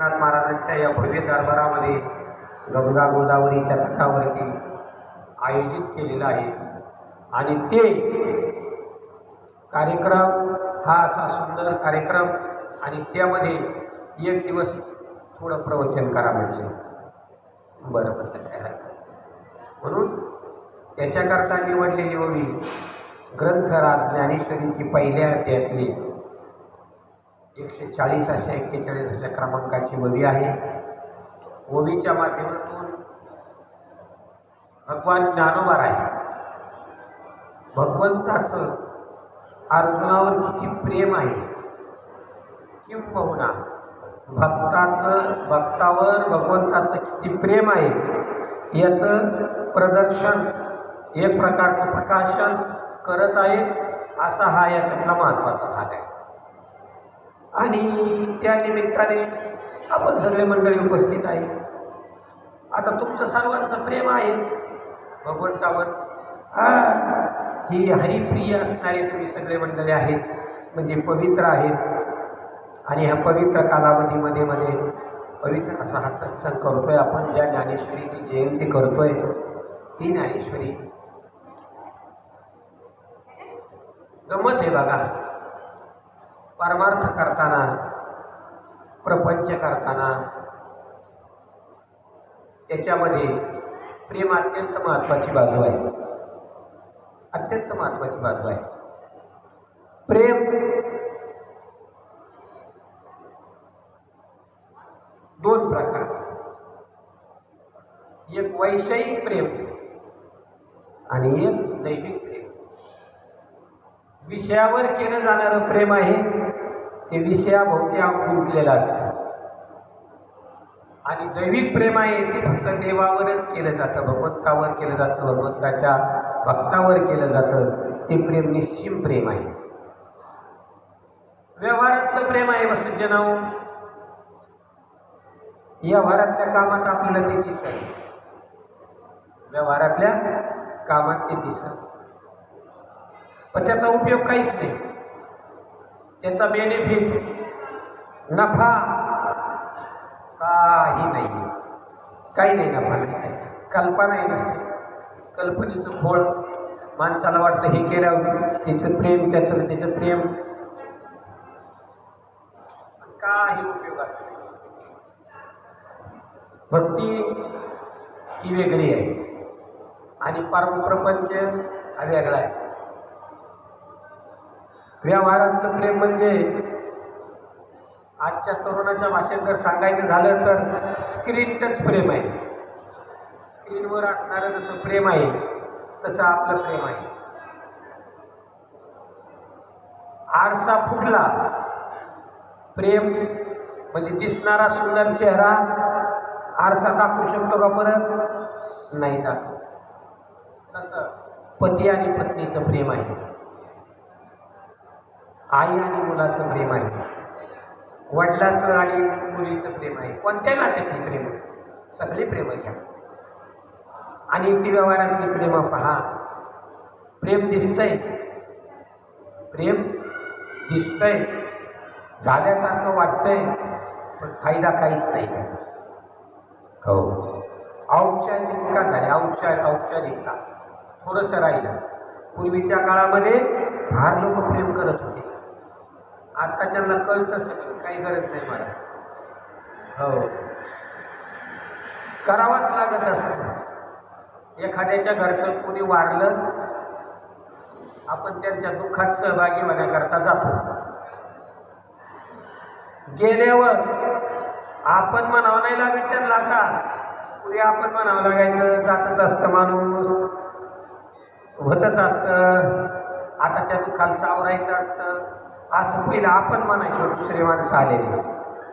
नाथ महाराजांच्या या भव्य दरबारामध्ये गंगा गोदावरीच्या तटावरती आयोजित केलेलं आहे. आणि ते कार्यक्रम हा असा सुंदर कार्यक्रम आणि त्यामध्ये एक दिवस थोडं प्रवचन करा म्हणजे. बरं बरं काय हरकत म्हणून त्याच्याकरता निवडलेली ओवी ग्रंथराज ज्ञानेश्वरीची पहिल्या अध्यातली एकशे चाळीस अशा एक्केचाळीस अशा क्रमांकाची ओवी आहे. ओवीच्या माध्यमातून भगवान ज्ञानोबा आहे भगवंताचं अर्जुनावर किती प्रेम आहे किंबहुना भक्ताचं भक्तावर भगवंताचं किती प्रेम आहे याचं प्रदर्शन एक प्रकारचं प्रकाशन करत आहे असा हा याच्यातला महत्त्वाचा भाग आहे. आणि त्या निमित्ताने आपण सगळे मंडळी उपस्थित आहे आता तुमचं सर्वांचं प्रेम आहेच भगवंतावर. हा ही हरिप्रिय असणारे तुम्ही सगळे मंडळी आहेत. म्हणजे पवित्र आहेत. आणि ह्या पवित्र कालावधीमध्ये मध्ये पवित्र असा हा सत्संग करतोय आपण. ज्या ज्ञानेश्वरीची जयंती करतोय ती ज्ञानेश्वरी. गमत आहे बघा. परमार्थ करताना प्रपंच करताना त्याच्यामध्ये प्रेम अत्यंत महत्वाची बाजू आहे. अत्यंत महत्वाची बाजू आहे. प्रेम दोन प्रकारचं एक वैषयिक प्रेम आणि एक दैविक प्रेम. विषयावर केलं जाणारं प्रेम आहे. ते विषयाभोवती गुंतलेलं असतं. आणि दैविक प्रेम आहे ते फक्त देवावरच केलं जातं. भगवंतावर केलं जातं भगवंताच्या भक्तावर केलं जातं. ते प्रेम निश्चिम प्रेम आहे. व्यवहारातलं प्रेम आहे वसज्जनाव व्यवहारातल्या कामात आपल्याला ते दिसत. व्यवहारातल्या कामात ते दिसत. पण त्याचा उपयोग काहीच नाही. त्याचा बेनिफिट नफा काही नाही. काही नाही नफा. नाही कल्पनाही नसते. कल्पनेचं फळ माणसाला वाटतं हे केलं त्याचं प्रेम त्याचं त्याचं प्रेम. काही उपयोग असतो भक्ती ही वेगळी आहे. आणि परमप्रपंच हा वेगळा आहे. व्यवहारातलं प्रेम म्हणजे आजच्या तरुणाच्या भाषेत जर सांगायचं झालं तर स्क्रीन टच प्रेम आहे. स्क्रीनवर असणारं जसं प्रेम आहे तसं आपलं प्रेम आहे. आरसा फुटला प्रेम म्हणजे दिसणारा सुंदर चेहरा आरसा दाखवू शकतो का परत? नाही दाखवू. तसं पती आणि पत्नीचं प्रेम आहे. आई आणि मुलाचं प्रेम आहे. वडिलाचं आणि मुलीचं प्रेम आहे. कोणत्या नात्याची प्रेम? सगळे प्रेम घ्या आणि ती व्यवहारातली प्रेम पहा. प्रेम दिसतंय. प्रेम दिसतंय. झाल्यासारखं वाटतंय. पण फायदा काहीच नाही हो. औपचारिकता झाली. औपचार औपचारिकता. थोडंसं राहिलं. पूर्वीच्या काळामध्ये फार लोक प्रेम करत होते. आत्ताच्यांना कळतं सगळं काही गरज नाही मला. हो. करावाच लागत असत एखाद्याच्या घरचं कोणी वारलं आपण त्यांच्या दुःखात सहभागी होण्याकरता जातो. गेल्यावर आपण म्हणावं नाही लागत त्यांना आता. पुढे आपण म्हणावं लागायचं जातच असतं माणूस. होतच असतं. आता त्या दुःखाला सावरायचं असतं. असं पहिलं आपण म्हणायचो दुसरे माणसं आलेले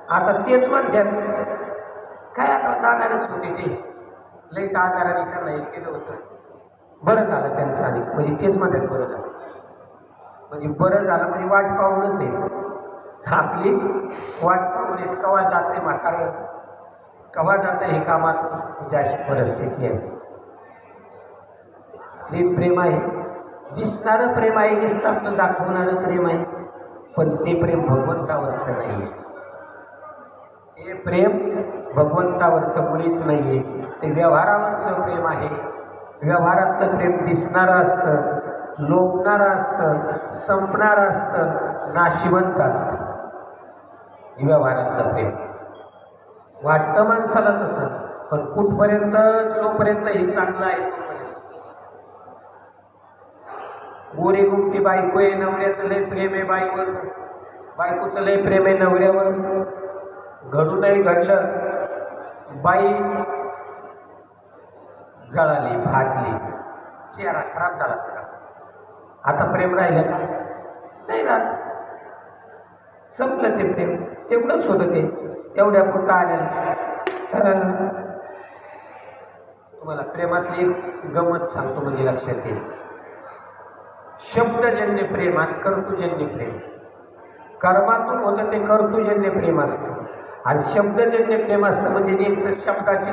आता तेच म्हणतात काय आता जाणारच होते ते? लईच आजाराने त्यांना हे केलं होतं. बरं झालं त्यांचं आणि म्हणजे तेच म्हणतात बरं झालं. म्हणजे बरं झालं म्हणजे वाट पाहूनच आहे. आपली वाट पाहून येत कवा जाते म्हातारं? कवा जाते हे कामात? म्हणजे अशी परिस्थिती आहे. स्त्री प्रेम आहे. दिसणारं प्रेम आहे दिसताना दाखवणारं प्रेम आहे. पण ते प्रेम भगवंतावरचं नाही हे प्रेम भगवंतावरचं मुळीच आहे ते व्यवहारावरचं प्रेम आहे. व्यवहारातलं प्रेम दिसणारं असतं लोभणारं असतं संपणारं असतं नाशिवंत असतं. व्यवहारातलं प्रेम. वाटतं माणसाला तसं पण कुठपर्यंत जोपर्यंत हे चांगलं आहे तोपर्यंत गोरी गुप्ती बायको आहे नवऱ्याचं लय प्रेम आहे बाईवर. बायकोचं लय प्रेम आहे नवऱ्यावर. घडू नाही घडलं बाई जळाली भाजली. चेहरा खराब झाला सगळा. आता प्रेम राहिलं का? नाही राहत संपलं ते प्रेम. तेवढंच होतं ते. तेवढ्या पुरतं आलेलं तर तुम्हाला प्रेमातली एक गमत सांगतो म्हणजे लक्षात येईल. शब्दजन्य प्रेम आणि कर्तुजन्य प्रेम. कर्मातून होतं ते कर्तुजन्य प्रेम असतं. आणि शब्दजन्य प्रेम असतं म्हणजे नेमचं शब्दाची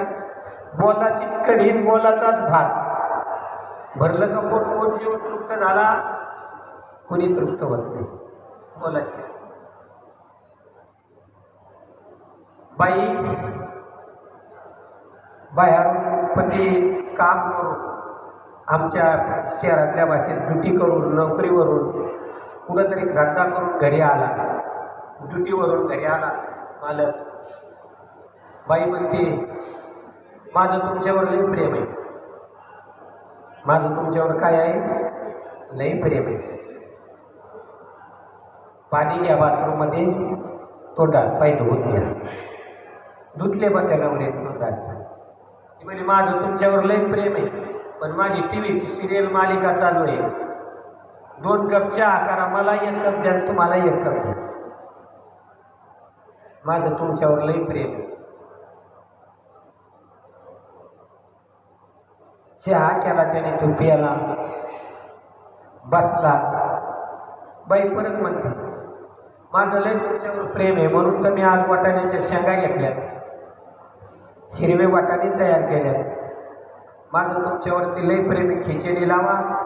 बोलाचीच कढी बोलाचाच भात. भरलं का पोट कोण जीव तृप्त झाला कोणी तृप्त होत नाही. बोलाची बाई बाहेर पती काम करून आमच्या शहरातल्या भाषेत ड्युटी करून नोकरीवरून कुठंतरी धंदा करून घरी आला. ड्युटीवरून घरी आला. मालक बाई म्हणते माझं तुमच्यावर लई प्रेम आहे. माझं तुमच्यावर काय आहे? लई प्रेम आहे. पाणी घ्या बाथरूममध्ये तोंडात पाय धुवून घ्या धुतले बा त्या नवरे तोंडात. ती म्हणजे माझं तुमच्यावर लई प्रेम आहे. पण माझी टी व्हीची सिरियल मालिका चालू आहे. दोन कप चहा करा मला एक कप द्या तुम्हाला एक कप द्या. माझं तुमच्यावर लई प्रेम आहे. चहा केला त्याने तो पियाला. बसला. बाई परत म्हणते माझं लय तुमच्यावर प्रेम आहे म्हणून तर मी आज वाटाण्याच्या शेंगा घेतल्या हिरवे वाटाणे तयार केल्या माझं तुमच्यावरती लय प्रेम खिचडी लावा.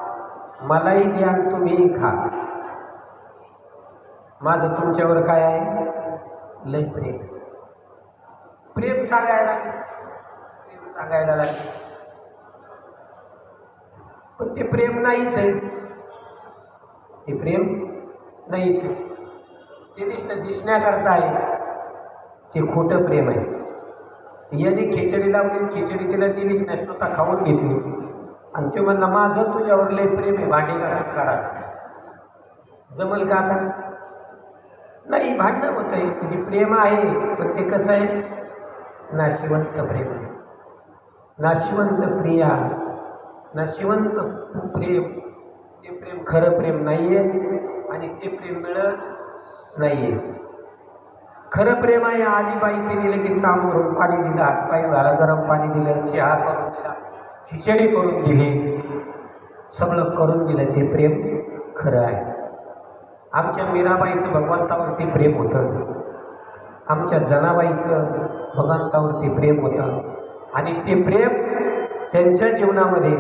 मलाही द्या तुम्हीही खा. माझं तुमच्यावर काय आहे? लय प्रेम. प्रेम सांगायला प्रेम सांगायला लागले. पण ते प्रेम नाहीच आहे. ते प्रेम नाहीच आहे. ते दिसणं दिसण्याकरता आहे. ते खोटं प्रेम आहे. याने खिचडी लावली खिचडी तिला दिलीच नाही स्वतः खाऊन घेतली. आणि ते म्हणलं माझं तुझ्यावर लय प्रेम आहे भांडी घासून काढा. जमल का आता? नाही भांडणं होत आहे. तुझी प्रेम आहे पण ते कसं आहे? नाशिवंत प्रेम. आहे नाशिवंत प्रिया. नाशिवंत प्रेम. ते प्रेम खरं प्रेम नाही आहे आणि ते प्रेम मिळत नाही आहे खरं प्रेम आहे आधी दिलं की काम करून पाणी दिलं हातपाय झाला गरम पाणी दिलं चहा करून दिला खिचडी करून दिली. सगळं करून दिलं ते प्रेम खरं आहे. आमच्या मीराबाईचं भगवंतावरती प्रेम होतं. आमच्या जनाबाईचं भगवंतावरती प्रेम होतं. आणि ते प्रेम त्यांच्या जीवनामध्ये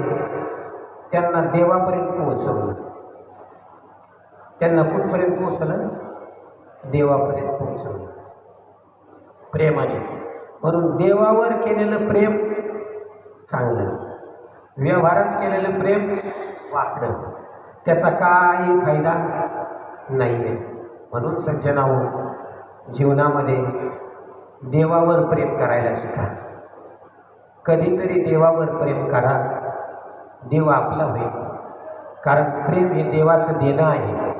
त्यांना देवापर्यंत पोहोचवलं. त्यांना कुठपर्यंत पोहोचलं देवापर्यंत पोहोचवलं. प्रेमाने म्हणून देवावर केलेलं प्रेम चांगलं. व्यवहारात केलेलं प्रेम वाकडं. त्याचा काही फायदा नाही आहे म्हणून सज्जनाहो जीवनामध्ये देवावर प्रेम करायला शिका. कधीतरी देवावर प्रेम करा. देव आपला होईल. कारण प्रेम हे देवाचं देणं आहे.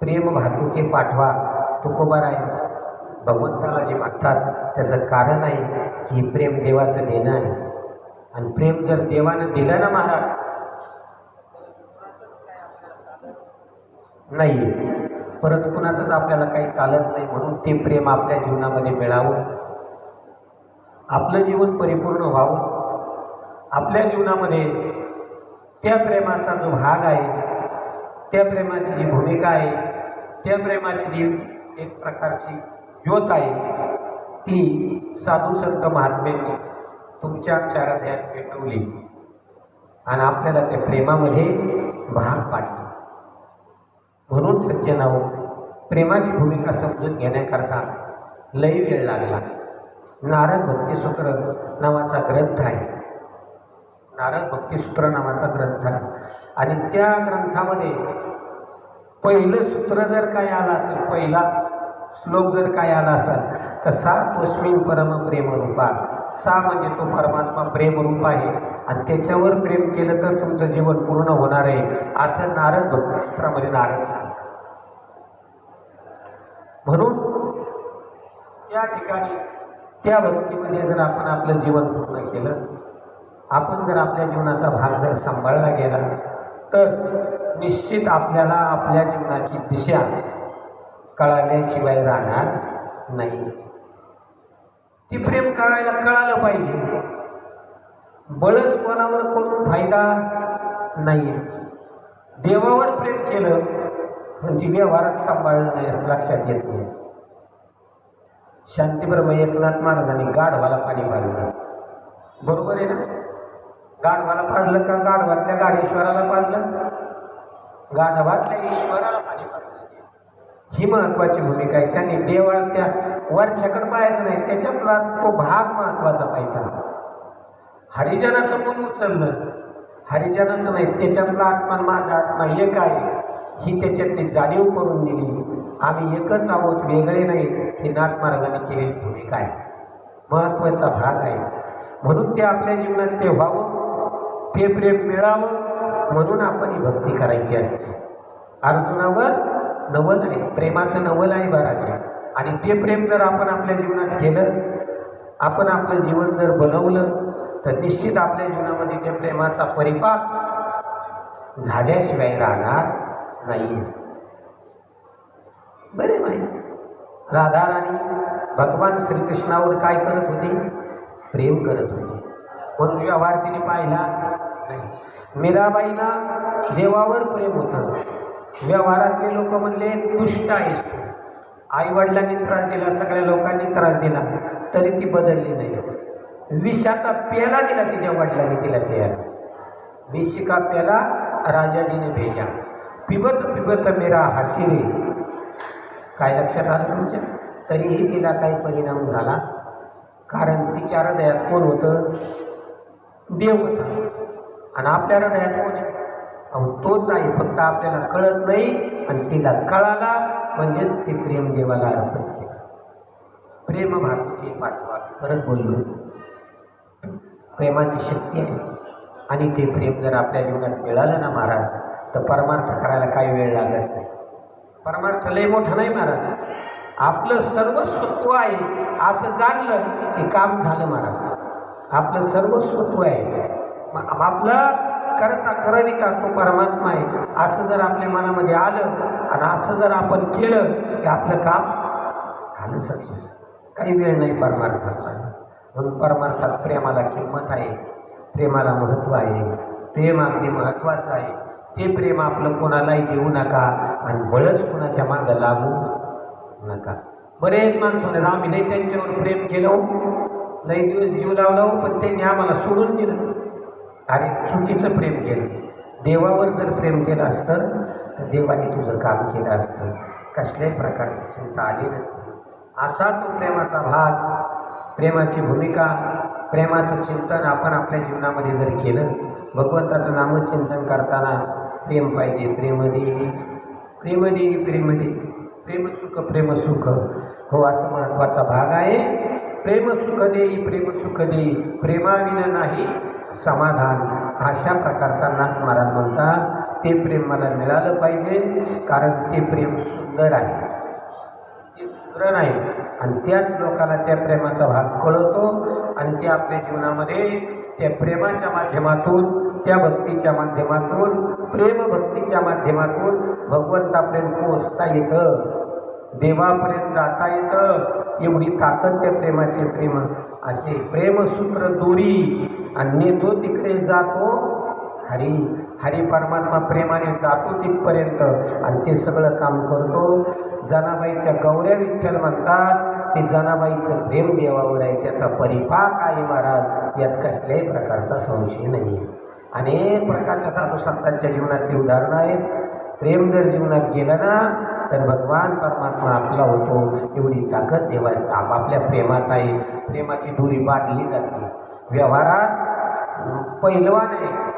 प्रेम भातुके पाठवा. तुकोबार आहे. भगवंताला जे मागतात त्याचं कारण आहे की प्रेम देवाचं देणं आहे. आणि प्रेम जर देवानं दिलं ना महाराज नाही परत कुणाचंच आपल्याला काही चालत नाही म्हणून ते प्रेम आपल्या जीवनामध्ये मिळावं. आपलं जीवन परिपूर्ण व्हावं. आपल्या जीवनामध्ये त्या प्रेमाचा जो भाग आहे त्या प्रेमाची जी भूमिका आहे त्या प्रेमाची जी एक प्रकारची ज्योत आहे ती साधू संत महात्म्यांनी तुमच्या चाराध्यात पेटवली. आणि आपल्याला त्या प्रेमामध्ये भाग पाडली. म्हणून सज्जनाहो प्रेमाची भूमिका समजून घेण्याकरता लई वेळ लागला. नारद भक्तिसूत्र नावाचा ग्रंथ आहे. नारद भक्तिसूत्र नावाचा ग्रंथ. आहे आणि त्या ग्रंथामध्ये पहिलं सूत्र जर काय आलं असेल पहिला श्लोक जर काय आला असाल तर सा तोस्मिन परम प्रेमरूपा. सा म्हणजे तो परमात्मा प्रेमरूप आहे. आणि त्याच्यावर प्रेम केलं तर तुमचं जीवन पूर्ण होणार आहे असं नारद भक्तशास्त्रामध्ये नारद सांगतात. म्हणून त्या ठिकाणी त्या भक्तीमध्ये जर आपण आपलं जीवन पूर्ण केलं आपण जर आपल्या जीवनाचा भाग जर सांभाळला गेला तर निश्चित आपल्याला आपल्या जीवनाची दिशा कळाल्याशिवाय राहणार नाही. ती प्रेम कळायला कळालं पाहिजे. बळच कोणावर करून फायदा नाही देवावर प्रेम केलं पण ती व्यवहारात सांभाळलं नाही असं लक्षात येत नाही. शांतीब्रह्म एकनाथ महाराजांनी गाढवाला पाणी पाजलं. बरोबर आहे ना? गाढवाला पाजलं का गाढवातल्या गाढेश्वराला पाजलं? गाढवातल्या ईश्वराला पाणी पाजलं. ही महत्वाची भूमिका आहे. त्यांनी देवळ त्या वरच्याकडे पाहायचं नाही त्याच्यातला तो भाग महत्त्वाचा पाहिजे. हरिजनाचं मन उचललं? हरिजनाचं नाही त्याच्यातला आत्मा माझा आत्मा एक आहे. ही त्याच्यातली जाणीव करून दिली. आम्ही एकच आहोत वेगळे नाही. ही नाथ केलेली भूमिका आहे. महत्त्वाचा भाग आहे. म्हणून ते आपल्या जीवनात ते व्हावं ते प्रेम मिळावं म्हणून आपण ही भक्ती करायची असते. अर्जुनावर नवल आहे. प्रेमाचं नवल आहे बराचे आणि ते प्रेम जर आपण आपल्या जीवनात केलं आपण आपलं जीवन जर बनवलं तर निश्चित आपल्या जीवनामध्ये त्या प्रेमाचा परिपाक झाल्याशिवाय राहणार नाही बरे माहिती? राधा राणी भगवान श्रीकृष्णावर काय करत होती? प्रेम करत होती. म्हणून व्यवहार तिने पाहिला? नाही. मीराबाईला देवावर प्रेम होतं. व्यवहारातले लोक म्हणले दुष्ट आहेस तू. आई त्रास दिला सगळ्या लोकांनी त्रास दिला तरी ती बदलली नाही. विषाचा प्याला दिला तिच्या वडिलांनी तिला प्यायला. विशिका प्याला राजाजीने भेजा. पिबत पिबत मेरा हसिरे काय लक्षात आलं तुमच्या? तरीही तिला काही परिणाम झाला. कारण तिच्या हृदयात कोण होतं? देव होता. आणि आपल्या हृदयात कोण अहो तोच आहे. फक्त आपल्याला कळत नाही आणि तिला कळाला म्हणजेच ते प्रेम देवाला अर्पण केलं. प्रेम भारती पाठवा परत बोललो. प्रेमाची शक्ती आहे. आणि ते प्रेम जर आपल्या जीवनात मिळालं ना महाराज तर परमार्थ करायला काही वेळ लागत नाही. परमार्थ लय मोठा नाही महाराज. आपलं सर्वस्वत्व आहे. असं जाणलं की काम झालं महाराज. आपलं सर्वस्वत्व आहे. मग आपलं करता करविता तो परमात्मा आहे. असं जर आपल्या मनामध्ये आलं आणि असं जर आपण केलं की आपलं काम झालं सक्सेस काही वेळ नाही परमार्थाला म्हणून परमार्थात प्रेमाला किंमत आहे प्रेमाला महत्त्व आहे. प्रेम अगदी महत्त्वाचं आहे. ते प्रेम आपलं कोणालाही देऊ नका आणि बळच कोणाच्या मागं लागू नका. बरेच माणसं आम्ही नाही त्यांच्यावर प्रेम केलं हो. लई दिवस जीव लावला हो, पण त्यांनी आम्हाला सोडून दिलं. अरे चुकीचं प्रेम केलं. देवावर जर प्रेम केलं असतं तर देवाने तुझं काम केलं असतं. कसल्याही प्रकारची चिंता आली नसती. असा तो प्रेमाचा भाग प्रेमाची भूमिका प्रेमाचं चिंतन आपण आपल्या जीवनामध्ये जर केलं भगवंताचं नामचिंतन करताना प्रेम पाहिजे. प्रेमदेवी प्रेमदेवी प्रेमदेवी. प्रेमसुख प्रेमसुख हो असा महत्त्वाचा भाग आहे. प्रेमसुख देई प्रेमसुख देई. प्रेमाविना नाही समाधान अशा प्रकारचा नाथ महाराज म्हणतात ते प्रेम मला मिळालं पाहिजे कारण ते प्रेम सुंदर आहे. ते सुंदर आहे आणि त्याच लोकांना त्या प्रेमाचा भाग कळवतो आणि ते आपल्या जीवनामध्ये त्या प्रेमाच्या माध्यमातून त्या भक्तीच्या माध्यमातून प्रेम भक्तीच्या माध्यमातून भगवंतापर्यंत पोहोचता येतं. देवापर्यंत जाता येतं. एवढी ताकद त्या प्रेमाचे प्रेम. असे प्रेमसूत्र दोरी आणि नेतो तिकडे जातो हरी हरी परमात्मा प्रेमाने जातो तिथपर्यंत आणि ते सगळं काम करतो. जनाबाईच्या गौऱ्या विठ्ठल म्हणतात ते जनाबाईचं प्रेम देवावर आहे त्याचा परिपाक आहे महाराज. यात कसल्याही प्रकारचा संशय नाही. अनेक प्रकारच्या साधू संतांच्या जीवनातली उदाहरणं आहेत. प्रेम जर जीवनात गेलं ना तर भगवान परमात्मा आपला होतो. एवढी ताकद देवा आपापल्या प्रेमात आहे. प्रेमाची दुरी बाटली जाते. व्यवहारात पैलवान आहे.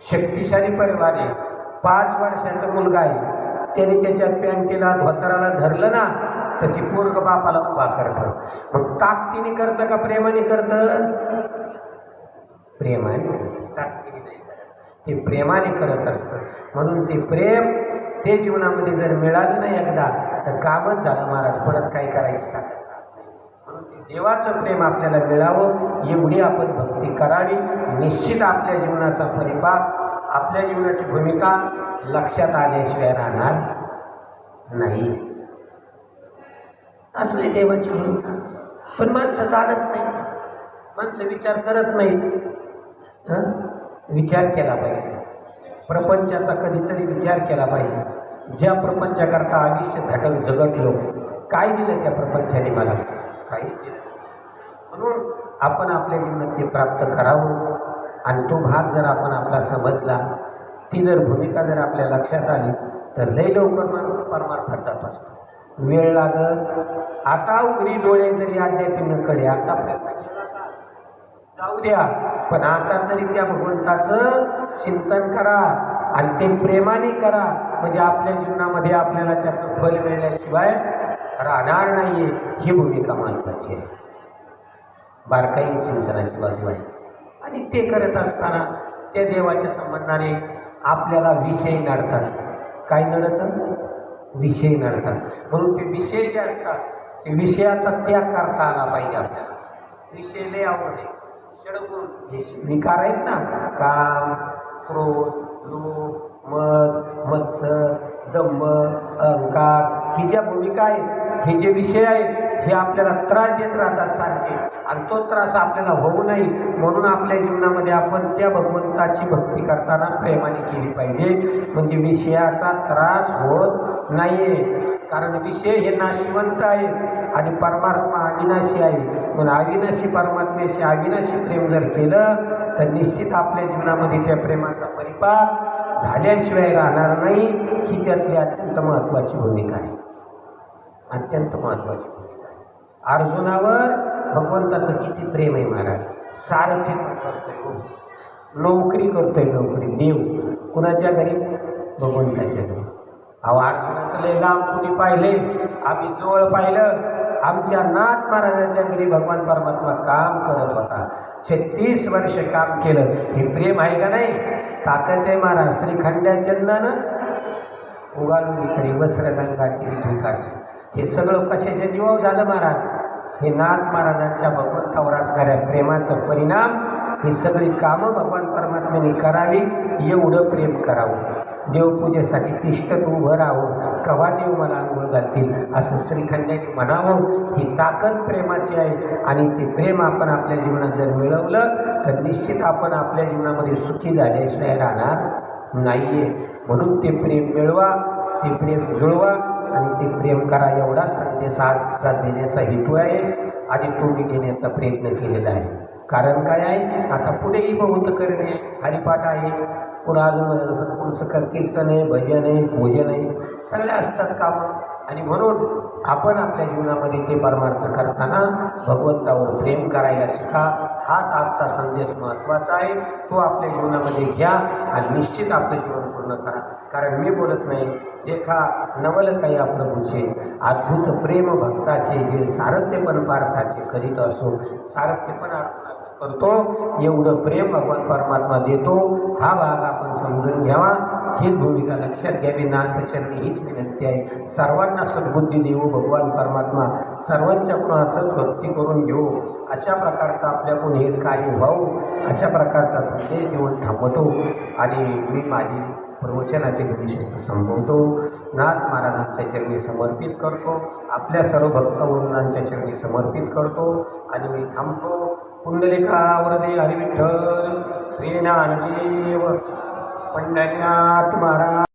शक्तिशाली परिवार आहे. पाच वर्षाचा मुलगा आहे. त्याने त्याच्या पॅन्टीला धोतराला धरलं ना तर ती पूर्ण बापाला उभा करतं. मग ताकदीने करतं का प्रेमाने करतं? प्रेमाने. ताकदीने नाही करत. ते प्रेमाने करत असतं. म्हणून ते प्रेम ते जीवनामध्ये जर मिळालं नाही एकदा तर कामच झालं महाराज. परत काय करायचं? का म्हणून देवाचं प्रेम आपल्याला मिळावं एवढी आपण भक्ती करावी. निश्चित आपल्या जीवनाचा परिपाक आपल्या जीवनाची भूमिका लक्षात आल्याशिवाय राहणार नाही. असली देवाची भूमिका. पण माणसं जाणत नाही. माणसं विचार करत नाही विचार केला पाहिजे. प्रपंचाचा कधीतरी विचार केला पाहिजे. ज्या प्रपंचाकरता आयुष्य झटक झगटलो काय दिलं त्या प्रपंचाने मला? काही दिलं म्हणून आपण आपल्या जीवनात ते प्राप्त करावं. आणि तो भाग जर आपण आपला समजला ती जर भूमिका जर आपल्या लक्षात आली तर लई लवकर माणूस परमार्थाचा असतो. वेळ लागत आता उघडी डोळे जरी अंड्यापि न कडे आता प्रयत्न केला जाऊ द्या पण आता तरी त्या भगवंताचं चिंतन करा आणि ते प्रेमाने करा. म्हणजे आपल्या जीवनामध्ये आपल्याला त्याचं फल मिळण्याशिवाय राहणार नाहीये. ही भूमिका महत्वाची आहे. बारकाई चिंतनाची बाजू आहे. आणि ते करत असताना त्या देवाच्या संबंधाने आपल्याला विषय नडतात. काय नडतं विषय नडतात. म्हणून ते विषय जे असतात ते विषयाचा त्याग करता आला पाहिजे आपल्याला. विषय लय आवडते आहे. षडगुण. हे विकार आहेत ना? काम क्रोध लोभ मद मत्सर दम्भ अहंकार ही ज्या भूमिका आहेत हे जे विषय आहेत हे आपल्याला त्रास देत राहतात सारखे. आणि तो त्रास आपल्याला होऊ नये म्हणून आपल्या जीवनामध्ये आपण त्या भगवंताची भक्ती करताना प्रेमाने केली पाहिजे. म्हणजे विषयाचा त्रास होत नाहीये. कारण विषय हे नाशिवंत आहे आणि परमात्मा अविनाशी आहे. म्हणून अविनाशी परमात्म्याशी अविनाशी प्रेम जर केलं तर निश्चित आपल्या जीवनामध्ये त्या प्रेमाचा परिपाक झाल्याशिवाय राहणार नाही. ही त्यातली अत्यंत महत्त्वाची भूमिका आहे. अत्यंत महत्त्वाची भूमिका आहे. अर्जुनावर भगवंताचं किती प्रेम आहे महाराज? सारथी करतोय नोकरी करतोय नोकरी. देव. कुणाच्या घरी? भगवंताच्या घरी. अहो अर्जुनाचं लय लांब कुणी पाहिले आम्ही जवळ पाहिलं. आमच्या नाथ महाराजांच्या घरी भगवान परमात्मा काम करत होता. छत्तीस वर्ष काम केलं. हे प्रेम आहे का नाही? ताकद आहे महाराज. श्रीखंड्या चंदन उगालून वस्त्र वस्त्रगंगा विकास हे सगळं कशाच्या जीवावर झालं महाराज? हे नाथ महाराजांच्या भगवंतावर असणाऱ्या प्रेमाचा परिणाम ही सगळी कामं भगवान परमात्म्याने करावी एवढं प्रेम करावं. देवपूजेसाठी तिष्ठत उभं राहावं कवा देव मला आंघोळ घालतील? असं श्रीखंडाने म्हणावं. ही ताकद प्रेमाची आहे आणि ते प्रेम आपण आपल्या जीवनात जर मिळवलं तर निश्चित आपण आपल्या जीवनामध्ये सुखी झाल्याशिवाय राहणार नाहीये. म्हणून ते प्रेम मिळवा ते प्रेम जुळवा आणि ते प्रेम करा. एवढा संदेश आज देण्याचा हेतू आहे आणि तो मी घेण्याचा प्रयत्न केलेला आहे. कारण काय आहे? आता पुढेही बहुत करणे हरिपाठ आहे. पुढं अजून पुढचं कीर्तन आहे भजन आहे भोजन आहे सगळ्या असतात कामं. आणि म्हणून आपण आपल्या जीवनामध्ये ते परमार्थ करताना भगवंतावर प्रेम करायला शिका. हाच आजचा संदेश महत्त्वाचा आहे. तो आपल्या जीवनामध्ये घ्या आणि निश्चित आपलं जीवन पूर्ण करा. कारण मी बोलत नाही देखा नवल काही प्रभूचे अद्भुत प्रेम भक्ताचे जे सारथ्यपण पार्थाचे करीत असो सारथ्यपण करतो. एवढं प्रेम भगवान परमात्मा देतो. हा भाग आपण समजून घ्यावा. ही भूमिका लक्षात घ्यावी. नाथचरणी हीच विनंती आहे. सर्वांना सद्बुद्धी देऊ भगवान परमात्मा सर्वांच्याकडून असंच भक्ती करून घेऊ. अशा प्रकारचं आपल्याकडून हे कार्य व्हावं. अशा प्रकारचा संदेश देऊन थांबवतो. आणि मी माझी प्रवचनाचे गणेशत्व संभवतो नाथ महाराजांच्या चरणी समर्पित करतो. आपल्या सर्व भक्तवृंदांच्या चरणी समर्पित करतो. आणि मी थांबतो. पुंडलिका हरिविठ्ठल श्री ज्ञानदेव पंढरीनाथ महाराज.